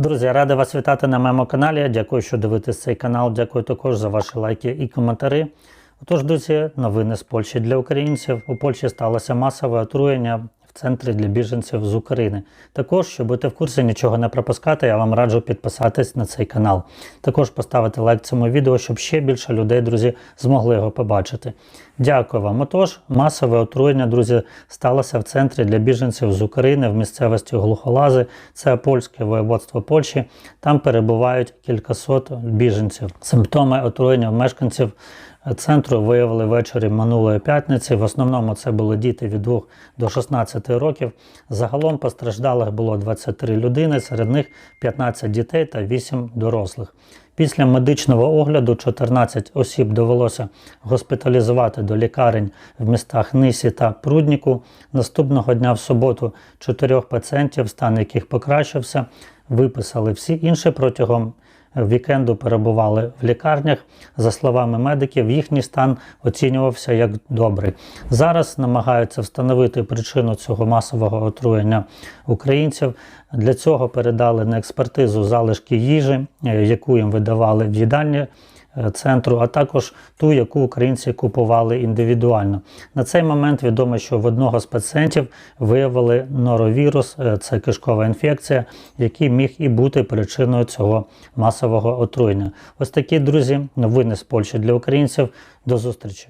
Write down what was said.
Друзі, я радий вас вітати на моєму каналі. Дякую, що дивитесь цей канал. Дякую також за ваші лайки і коментарі. Отож, друзі, новини з Польщі для українців. У Польщі сталося масове отруєння в центрі для біженців з України. Також, щоб бути в курсі, нічого не пропускати, я вам раджу підписатись на цей канал. Також поставити лайк цьому відео, щоб ще більше людей, друзі, змогли його побачити. Дякую вам. Отож, масове отруєння, друзі, сталося в центрі для біженців з України в місцевості Глухолази. Це польське воєводство Польщі. Там перебувають кількасот біженців. Симптоми отруєння в мешканців центру виявили ввечері минулої п'ятниці. В основному це були діти від 2 до 16 років. Загалом постраждалих було 23 людини, серед них 15 дітей та 8 дорослих. Після медичного огляду 14 осіб довелося госпіталізувати до лікарень в містах Нисі та Прудніку. Наступного дня в суботу чотирьох пацієнтів, стан яких покращився, виписали всі інші протягом вікенду перебували в лікарнях. За словами медиків, їхній стан оцінювався як добрий. Зараз намагаються встановити причину цього масового отруєння українців. Для цього передали на експертизу залишки їжі, е, яку їм видавали в їдальні центру, а також ту, яку українці купували індивідуально. На цей момент відомо, що в одного з пацієнтів виявили норовірус, е, це кишкова інфекція, який міг і бути причиною цього масового отруєння. Ось такі друзі, новини з Польщі для українців. До зустрічі.